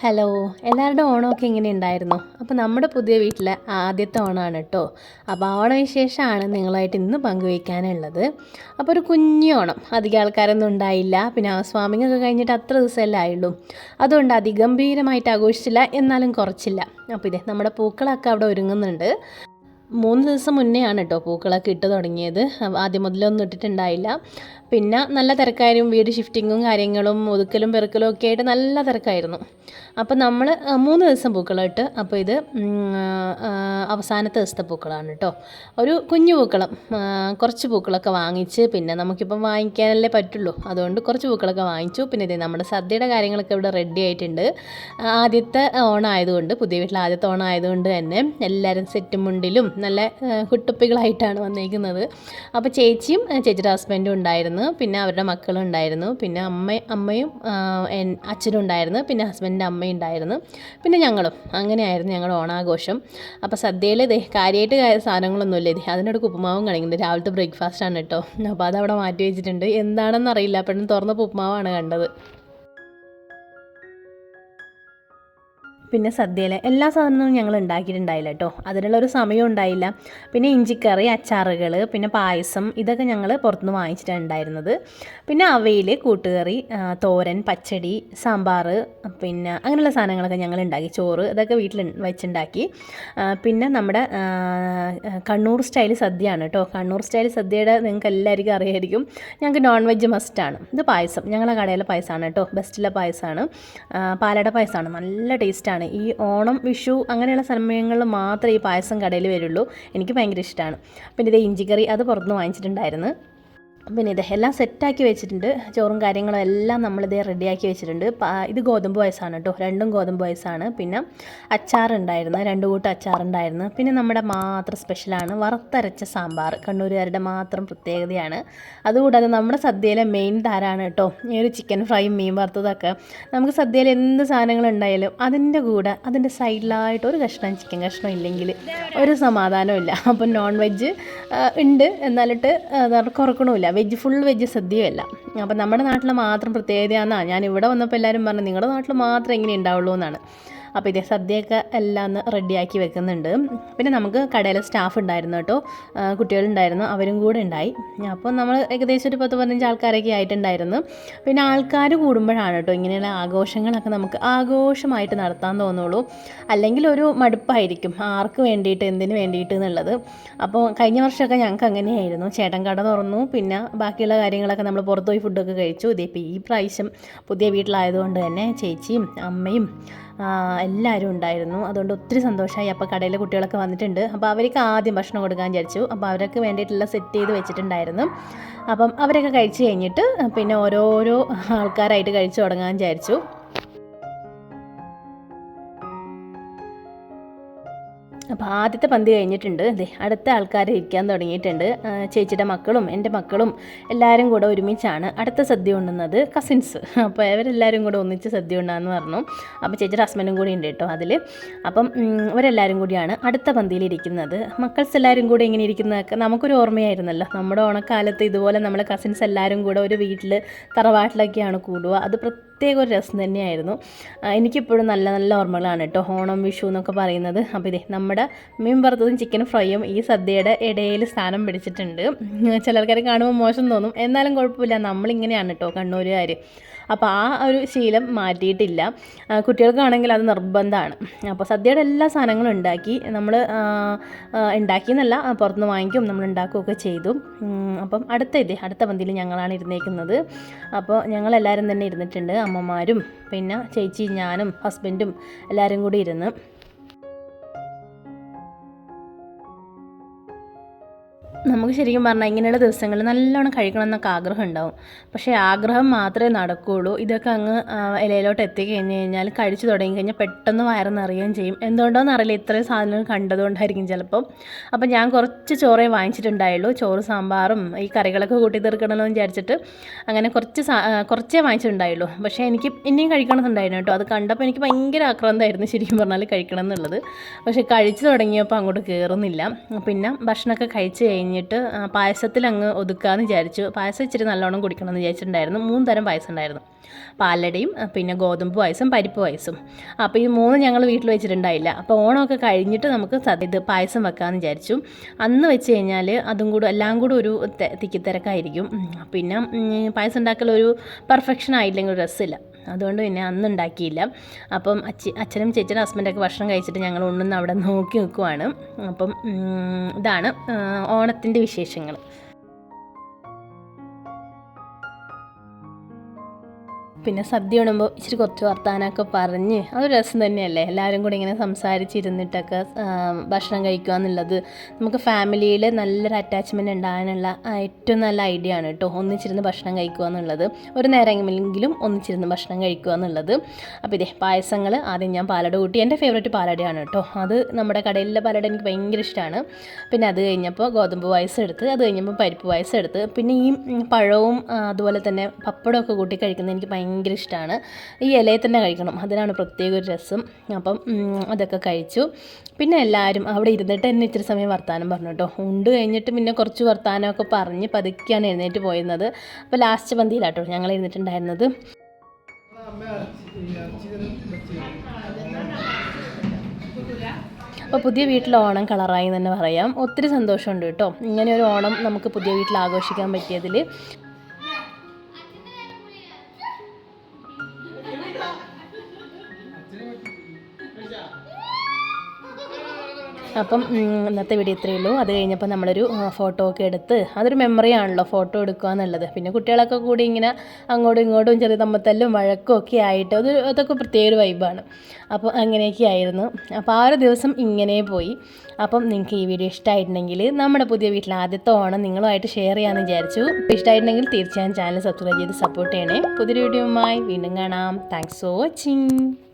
Hello എല്ലാവരുടെ ഓണമൊക്കെ ഇങ്ങനെ ഉണ്ടായിരുന്നു? അപ്പോൾ നമ്മുടെ പുതിയ വീട്ടിലെ ആദ്യത്തെ ഓണമാണ് കേട്ടോ അപ്പോൾ ആ ഓണവിശേഷമാണ് നിങ്ങളായിട്ട് ഇന്ന് പങ്കുവയ്ക്കാനുള്ളത്. അപ്പോൾ ഒരു കുഞ്ഞു ഓണം. അധികം ആൾക്കാരൊന്നും ഉണ്ടായില്ല. പിന്നെ ഹൗസ് വാമിംഗ് ഒക്കെ കഴിഞ്ഞിട്ട് അത്ര ദിവസമല്ലേ ആയുള്ളൂ. അതുകൊണ്ട് അതിഗംഭീരമായിട്ട് ആഘോഷിച്ചില്ല. എന്നാലും കുറച്ചില്ല. അപ്പോൾ ഇതേ നമ്മുടെ പൂക്കളൊക്കെ അവിടെ ഒരുങ്ങുന്നുണ്ട്. മൂന്ന് ദിവസം മുന്നേ ആണ് കേട്ടോ പൂക്കളൊക്കെ ഇട്ട് തുടങ്ങിയത്. ആദ്യം മുതലൊന്നും ഇട്ടിട്ടുണ്ടായില്ല. പിന്നെ നല്ല തിരക്കായിരുന്നു. വീട് ഷിഫ്റ്റിങ്ങും കാര്യങ്ങളും ഒതുക്കലും പെറുക്കലും ഒക്കെ ആയിട്ട് നല്ല തിരക്കായിരുന്നു. അപ്പോൾ നമ്മൾ മൂന്ന് ദിവസം പൂക്കളമിട്ട് അപ്പോൾ ഇത് അവസാനത്തെ ദിവസത്തെ പൂക്കളാണ് കേട്ടോ ഒരു കുഞ്ഞു പൂക്കളം കുറച്ച് പൂക്കളൊക്കെ വാങ്ങിച്ച് പിന്നെ നമുക്കിപ്പം വാങ്ങിക്കാനല്ലേ പറ്റുള്ളൂ. അതുകൊണ്ട് കുറച്ച് പൂക്കളൊക്കെ വാങ്ങിച്ചു. പിന്നെ ഇത് നമ്മുടെ സദ്യയുടെ കാര്യങ്ങളൊക്കെ ഇവിടെ റെഡി ആയിട്ടുണ്ട്. ആദ്യത്തെ ഓണമായതുകൊണ്ട് പുതിയ വീട്ടിൽ ആദ്യത്തെ ഓണമായതുകൊണ്ട് തന്നെ എല്ലാവരും സെറ്റും മുണ്ടിലും നല്ല കുട്ടുപ്പികളായിട്ടാണ് വന്നേക്കുന്നത്. അപ്പോൾ ചേച്ചിയും ചേച്ചിയുടെ ഹസ്ബൻഡും ഉണ്ടായിരുന്നു. പിന്നെ അവരുടെ മക്കളും ഉണ്ടായിരുന്നു. പിന്നെ അമ്മ അമ്മയും അച്ഛനും ഉണ്ടായിരുന്നു. പിന്നെ ഹസ്ബൻഡിന്റെ അമ്മയും ഉണ്ടായിരുന്നു. പിന്നെ ഞങ്ങളും. അങ്ങനെയായിരുന്നു ഞങ്ങളുടെ ഓണാഘോഷം. അപ്പോൾ സദ്യയിൽ ഇതേ കാര്യമായിട്ട് സാധനങ്ങളൊന്നുമില്ല. ഇത് അതിനോട് ഉപ്പുമാവും കളിക്കുന്നത് രാവിലത്തെ ബ്രേക്ക്ഫാസ്റ്റ് കേട്ടോ അപ്പോൾ അതവിടെ മാറ്റി വെച്ചിട്ടുണ്ട്. എന്താണെന്ന് അറിയില്ല പെട്ടെന്ന് തുറന്നപ്പോൾ ഉപ്പുമാവാണ് കണ്ടത്. പിന്നെ സദ്യയിൽ എല്ലാ സാധനങ്ങളും ഞങ്ങൾ ഉണ്ടാക്കിയിട്ടുണ്ടായില്ല കേട്ടോ. അതിനുള്ള ഒരു സമയം ഉണ്ടായില്ല. പിന്നെ ഇഞ്ചിക്കറി അച്ചാറുകൾ പിന്നെ പായസം ഇതൊക്കെ ഞങ്ങൾ പുറത്തുനിന്ന് വാങ്ങിച്ചിട്ടാണ് ഉണ്ടായിരുന്നത്. പിന്നെ അവയിൽ കൂട്ടുകറി തോരൻ പച്ചടി സാമ്പാർ പിന്നെ അങ്ങനെയുള്ള സാധനങ്ങളൊക്കെ ഞങ്ങൾ ഉണ്ടാക്കി. ചോറ് ഇതൊക്കെ വീട്ടിൽ വെച്ചുണ്ടാക്കി. പിന്നെ നമ്മുടെ കണ്ണൂർ സ്റ്റൈൽ സദ്യയാണ് കേട്ടോ. കണ്ണൂർ സ്റ്റൈൽ സദ്യയുടെ നിങ്ങൾക്ക് എല്ലാവർക്കും അറിയായിരിക്കും. ഞങ്ങൾക്ക് നോൺ വെജ് മസ്റ്റാണ് ഇത് പായസം. ഞങ്ങളുടെ കടയിലെ പായസമാണ് കേട്ടോ. ബെസ്റ്റിലെ പായസമാണ്. പാലട പായസമാണ്. നല്ല ടേസ്റ്റാണ് ഈ ഓണം വിഷു അങ്ങനെയുള്ള സമയങ്ങളിൽ മാത്രമേ ഈ പായസം കടയിൽ വരുള്ളൂ. എനിക്ക് ഭയങ്കര ഇഷ്ടമാണ്. പിന്നെ ഇത് ഇഞ്ചിക്കറി അത് പുറത്തുനിന്ന് വാങ്ങിച്ചിട്ടുണ്ടായിരുന്നു. പിന്നെ ഇത് എല്ലാം സെറ്റാക്കി വെച്ചിട്ടുണ്ട്. ചോറും കാര്യങ്ങളും എല്ലാം നമ്മളിത് റെഡിയാക്കി വെച്ചിട്ടുണ്ട്. ഇത് ഗോതമ്പ് പായസമാണ് കേട്ടോ. രണ്ടും ഗോതമ്പ് പായസമാണ്. പിന്നെ അച്ചാറുണ്ടായിരുന്നു. രണ്ട് കൂട്ടം അച്ചാറുണ്ടായിരുന്നു. പിന്നെ നമ്മുടെ മാത്രം സ്പെഷ്യലാണ് വറുത്തരച്ച സാമ്പാർ. കണ്ണൂരുകാരുടെ മാത്രം പ്രത്യേകതയാണ്. അതുകൂടാതെ നമ്മുടെ സദ്യയിലെ മെയിൻ താരാണ് കേട്ടോ. ഈ ഒരു ചിക്കൻ ഫ്രൈയും മീൻ വറുത്തതൊക്കെ. നമുക്ക് സദ്യയിൽ എന്ത് സാധനങ്ങൾ ഉണ്ടായാലും അതിന്റെ കൂടെ അതിന്റെ സൈഡിലായിട്ട് ഒരു കഷ്ണം ചിക്കൻ കഷ്ണം ഇല്ലെങ്കിൽ ഒരു സമാധാനമില്ല അപ്പം നോൺ വെജ് ഉണ്ട്. എന്നാലിട്ട് കുറക്കണമില്ല. വെജ് ഫുൾ വെജ് സദ്യയല്ല. അപ്പം നമ്മുടെ നാട്ടിൽ മാത്രം പ്രത്യേകതയാണെന്നാണ് ഞാൻ ഇവിടെ വന്നപ്പോൾ എല്ലാവരും പറഞ്ഞു നിങ്ങളുടെ നാട്ടിൽ മാത്രം എങ്ങനെ ഉണ്ടാവുള്ളൂ എന്നാണ് അപ്പോൾ ഇതേ സദ്യയൊക്കെ എല്ലാം ഒന്ന് റെഡിയാക്കി വെക്കുന്നുണ്ട്. പിന്നെ നമുക്ക് കടയിലെ സ്റ്റാഫ് ഉണ്ടായിരുന്നു കേട്ടോ. കുട്ടികളുണ്ടായിരുന്നു. അവരും കൂടെ ഉണ്ടായി. അപ്പോൾ നമ്മൾ ഏകദേശം ഒരു പത്ത് പതിനഞ്ച് ആൾക്കാരൊക്കെ ആയിട്ടുണ്ടായിരുന്നു. പിന്നെ ആൾക്കാർ കൂടുമ്പോഴാണ് കേട്ടോ ഇങ്ങനെയുള്ള ആഘോഷങ്ങളൊക്കെ നമുക്ക് ആഘോഷമായിട്ട് നടത്താൻ തോന്നുള്ളൂ. അല്ലെങ്കിൽ ഒരു മടുപ്പായിരിക്കും. ആർക്ക് വേണ്ടിയിട്ട് എന്തിനു വേണ്ടിയിട്ട് എന്നുള്ളത്. അപ്പോൾ കഴിഞ്ഞ വർഷമൊക്കെ ഞങ്ങൾക്ക് അങ്ങനെയായിരുന്നു. ചേട്ടൻ കട തുറന്നു. പിന്നെ ബാക്കിയുള്ള കാര്യങ്ങളൊക്കെ നമ്മൾ പുറത്തു പോയി ഫുഡൊക്കെ കഴിച്ചു. ഇതേ ഇപ്പോൾ ഈ പ്രാവശ്യം പുതിയ വീട്ടിലായതുകൊണ്ട് തന്നെ ചേച്ചിയും അമ്മയും എല്ലാവരും ഉണ്ടായിരുന്നു. അതുകൊണ്ട് ഒത്തിരി സന്തോഷമായി അപ്പോൾ കടയിലെ കുട്ടികളൊക്കെ വന്നിട്ടുണ്ട്. അപ്പോൾ അവർക്ക് ആദ്യം ഭക്ഷണം കൊടുക്കാൻ വിചാരിച്ചു. അപ്പോൾ അവർക്ക് വേണ്ടിയിട്ടുള്ള സെറ്റ് ചെയ്ത് വെച്ചിട്ടുണ്ടായിരുന്നു. അപ്പം അവരൊക്കെ കഴിച്ച് കഴിഞ്ഞിട്ട് പിന്നെ ഓരോരോ ആൾക്കാരായിട്ട് കഴിച്ചു തുടങ്ങാൻ വിചാരിച്ചു. അപ്പോൾ ആദ്യത്തെ പന്തി കഴിഞ്ഞിട്ടുണ്ട്. ദേ അടുത്ത ആൾക്കാർ ഇരിക്കാൻ തുടങ്ങിയിട്ടുണ്ട്. ചേച്ചിയുടെ മക്കളും എന്റെ മക്കളും എല്ലാവരും കൂടെ ഒരുമിച്ചാണ് അടുത്ത സദ്യ ഉണ്ണുന്നത് കസിൻസ്. അപ്പോൾ ഇവരെല്ലാവരും കൂടെ ഒന്നിച്ച് സദ്യ ഉണ്ണാന്ന് പറഞ്ഞു. അപ്പോൾ ചേച്ചിയുടെ ഹസ്ബൻഡും കൂടി ഉണ്ട് കേട്ടോ അതിൽ അപ്പം ഇവരെല്ലാവരും കൂടിയാണ് അടുത്ത പന്തിയിൽ ഇരിക്കുന്നത്. മക്കൾസ് എല്ലാവരും കൂടെ ഇങ്ങനെ ഇരിക്കുന്നതൊക്കെ നമുക്കൊരു ഓർമ്മയായിരുന്നല്ലോ. നമ്മുടെ ഓണക്കാലത്ത് ഇതുപോലെ നമ്മളെ കസിൻസ് എല്ലാവരും കൂടെ ഒരു വീട്ടിൽ തറവാട്ടിലൊക്കെയാണ് കൂടുക. അത് ഒരു രസം തന്നെയായിരുന്നു. എനിക്കിപ്പോഴും നല്ല നല്ല ഓർമ്മകളാണ് കേട്ടോ. ഓണം വിഷു എന്നൊക്കെ പറയുന്നത്. അപ്പോൾ ഇതേ നമ്മുടെ മീൻ വറുത്തതും ചിക്കൻ ഫ്രൈയും ഈ സദ്യയുടെ ഇടയിൽ സ്ഥാനം പിടിച്ചിട്ടുണ്ട്. ചിലർക്കാരെ കാണുമ്പോൾ മോശം തോന്നും. എന്നാലും കുഴപ്പമില്ല. നമ്മളിങ്ങനെയാണ് കേട്ടോ കണ്ണൂരുകാർ അപ്പോൾ ആ ഒരു ശീലം മാറ്റിയിട്ടില്ല. കുട്ടികൾക്കാണെങ്കിൽ അത് നിർബന്ധമാണ് അപ്പോൾ സദ്യയുടെ എല്ലാ സാധനങ്ങളും ഉണ്ടാക്കി നമ്മൾ ഉണ്ടാക്കി എന്നല്ല പുറത്തുനിന്ന് വാങ്ങിക്കും നമ്മൾ ഉണ്ടാക്കുകയൊക്കെ ചെയ്തു. അപ്പം അടുത്ത ഇതേ അടുത്ത പന്തിയിൽ ഞങ്ങളാണ് ഇരുന്നേക്കുന്നത്. അപ്പോൾ ഞങ്ങളെല്ലാവരും തന്നെ ഇരുന്നിട്ടുണ്ട്. അമ്മമാരും പിന്നെ ചേച്ചി ഞാനും ഹസ്ബൻഡും എല്ലാവരും കൂടി ഇരുന്ന് നമുക്ക് ശരിക്കും പറഞ്ഞാൽ ഇങ്ങനെയുള്ള ദിവസങ്ങളിൽ നല്ലോണം കഴിക്കണം എന്നൊക്കെ ആഗ്രഹം ഉണ്ടാവും. പക്ഷേ ആഗ്രഹം മാത്രമേ നടക്കുകയുള്ളൂ. ഇതൊക്കെ അങ്ങ് ഇലയിലോട്ട് എത്തിക്കഴിഞ്ഞ് കഴിഞ്ഞാൽ കഴിച്ചു തുടങ്ങി കഴിഞ്ഞാൽ പെട്ടെന്ന് വയറ് നിറയുകയും ചെയ്യും. എന്തുകൊണ്ടോന്ന് അറിയില്ല. ഇത്രയും സാധനങ്ങൾ കണ്ടതുകൊണ്ടായിരിക്കും ചിലപ്പം. അപ്പം ഞാൻ കുറച്ച് ചോറേ വാങ്ങിച്ചിട്ടുണ്ടായുള്ളൂ. ചോറ് സാമ്പാറും ഈ കറികളൊക്കെ കൂട്ടി തീർക്കണമെന്ന് വിചാരിച്ചിട്ട് അങ്ങനെ കുറച്ച് കുറച്ചേ വാങ്ങിച്ചിട്ടുണ്ടായുള്ളൂ. പക്ഷേ എനിക്ക് ഇനിയും കഴിക്കണമെന്നുണ്ടായിരുന്നു കേട്ടോ. അത് കണ്ടപ്പോൾ എനിക്ക് ഭയങ്കര ആക്രാന്തമായിരുന്നു ശരിക്കും പറഞ്ഞാൽ കഴിക്കണം എന്നുള്ളത് പക്ഷേ കഴിച്ചു തുടങ്ങിയപ്പോൾ അങ്ങോട്ട് കയറുന്നില്ല പിന്നെ ഭക്ഷണമൊക്കെ കഴിച്ച് കഴിഞ്ഞിട്ട് പായസത്തിൽ അങ്ങ് ഒതുക്കാമെന്ന് വിചാരിച്ചു. പായസം ഇച്ചിരി നല്ലോണം കുടിക്കണം എന്ന് വിചാരിച്ചിട്ടുണ്ടായിരുന്നു. മൂന്ന് തരം പായസം ഉണ്ടായിരുന്നു. പാലടയും പിന്നെ ഗോതമ്പ് പായസം പരിപ്പ് പായസം. അപ്പോൾ ഈ മൂന്ന് ഞങ്ങൾ വീട്ടിൽ വെച്ചിട്ടുണ്ടായില്ല. അപ്പോൾ ഓണമൊക്കെ കഴിഞ്ഞിട്ട് നമുക്ക് ഇത് പായസം വെക്കാമെന്ന് വിചാരിച്ചു. അന്ന് വെച്ച് കഴിഞ്ഞാൽ അതും കൂടെ എല്ലാം കൂടെ ഒരു തിക്കിത്തിരക്കായിരിക്കും. പിന്നെ പായസം ഉണ്ടാക്കൽ ഒരു പെർഫെക്ഷൻ ആയില്ലെങ്കിൽ രസമില്ല. അതുകൊണ്ട് പിന്നെ അന്ന് ഉണ്ടാക്കിയില്ല. അപ്പം അച്ഛ അച്ഛനും ചേച്ചനും ഹസ്ബൻഡൊക്കെ ഭക്ഷണം കഴിച്ചിട്ട് ഞങ്ങൾ ഉണ്ണുന്ന അവിടെ നോക്കി നിൽക്കുവാണ്. അപ്പം ഇതാണ് ഓണത്തിന്റെ വിശേഷങ്ങൾ. പിന്നെ സദ്യ ഉണ്ടുമ്പോൾ ഇച്ചിരി കുറച്ച് വർത്താനമൊക്കെ പറഞ്ഞ് അതൊരു രസം തന്നെയല്ലേ? എല്ലാവരും കൂടി ഇങ്ങനെ സംസാരിച്ചിരുന്നിട്ടൊക്കെ ഭക്ഷണം കഴിക്കുക എന്നുള്ളത് നമുക്ക് ഫാമിലിയിൽ നല്ലൊരു അറ്റാച്ച്മെന്റ് ഉണ്ടാകാനുള്ള ഏറ്റവും നല്ല ഐഡിയ ആണ് കേട്ടോ ഒന്നിച്ചിരുന്ന് ഭക്ഷണം കഴിക്കുക എന്നുള്ളത്. ഒരു നേരമെങ്കിലും ഒന്നിച്ചിരുന്ന് ഭക്ഷണം കഴിക്കുക എന്നുള്ളത്. അപ്പോൾ ഇതേ പായസങ്ങൾ ആദ്യം ഞാൻ പാലട കൂട്ടി. എന്റെ ഫേവറേറ്റ് പാലടയാണ് കേട്ടോ. അത് നമ്മുടെ കടയിലെ പാലട എനിക്ക് ഭയങ്കര ഇഷ്ടമാണ്. പിന്നെ അത് കഴിഞ്ഞപ്പോൾ ഗോതമ്പ് പായസം എടുത്ത് അത് കഴിഞ്ഞപ്പോൾ പരിപ്പ് പായസം എടുത്ത്. പിന്നെ ഈ പഴവും അതുപോലെ തന്നെ പപ്പടമൊക്കെ കൂട്ടി കഴിക്കുന്നത് എനിക്ക് ഭയങ്കര ഇഷ്ടമാണ് ഈ ഇലയിൽ തന്നെ കഴിക്കണം. അതിനാണ് പ്രത്യേക ഒരു രസം. അപ്പം അതൊക്കെ കഴിച്ചു. പിന്നെ എല്ലാവരും അവിടെ ഇരുന്നിട്ട് എന്നെ ഇച്ചിരി സമയം വർത്തമാനം പറഞ്ഞു കേട്ടോ. ഉണ്ട് കഴിഞ്ഞിട്ട് പിന്നെ കുറച്ച് വർത്തമാനമൊക്കെ പറഞ്ഞ് പതുക്കെയാണ് എഴുന്നേറ്റ് പോയിരുന്നത്. അപ്പോൾ ലാസ്റ്റ് പന്തിയിലാട്ടോ ഞങ്ങൾ ഇരുന്നിട്ടുണ്ടായിരുന്നത് അപ്പോൾ പുതിയ വീട്ടിൽ ഓണം കളറായി എന്ന് തന്നെ പറയാം. ഒത്തിരി സന്തോഷമുണ്ട് കേട്ടോ. ഇങ്ങനെ ഒരു ഓണം നമുക്ക് പുതിയ വീട്ടിൽ ആഘോഷിക്കാൻ പറ്റിയതിൽ അപ്പം ഇന്നത്തെ വീഡിയോ ഇത്രയേ ഉള്ളൂ. അത് കഴിഞ്ഞപ്പോൾ നമ്മളൊരു ഫോട്ടോ ഒക്കെ എടുത്ത് അതൊരു മെമ്മറി ആണല്ലോ ഫോട്ടോ എടുക്കുക എന്നുള്ളത്. പിന്നെ കുട്ടികളൊക്കെ കൂടി ഇങ്ങനെ അങ്ങോട്ടും ഇങ്ങോട്ടും ചെറിയ തമ്മത്തല്ലും വഴക്കും ഒക്കെ ആയിട്ട് അത് അതൊക്കെ പ്രത്യേക ഒരു വൈബാണ് അപ്പോൾ അങ്ങനെയൊക്കെ ആയിരുന്നു. അപ്പോൾ ആ ഒരു ദിവസം ഇങ്ങനെ പോയി. അപ്പം നിങ്ങൾക്ക് ഈ വീഡിയോ ഇഷ്ടമായിട്ടുണ്ടെങ്കിൽ നമ്മുടെ പുതിയ വീട്ടിൽ ആദ്യത്തെ ഓണം നിങ്ങളുമായിട്ട് ഷെയർ ചെയ്യാമെന്ന് വിചാരിച്ചു. ഇഷ്ടമായിട്ടുണ്ടെങ്കിൽ തീർച്ചയായും ചാനൽ സബ്സ്ക്രൈബ് ചെയ്ത് സപ്പോർട്ട് ചെയ്യണേ. പുതിയൊരു വീഡിയോയുമായി വീണ്ടും കാണാം. Thanks for watching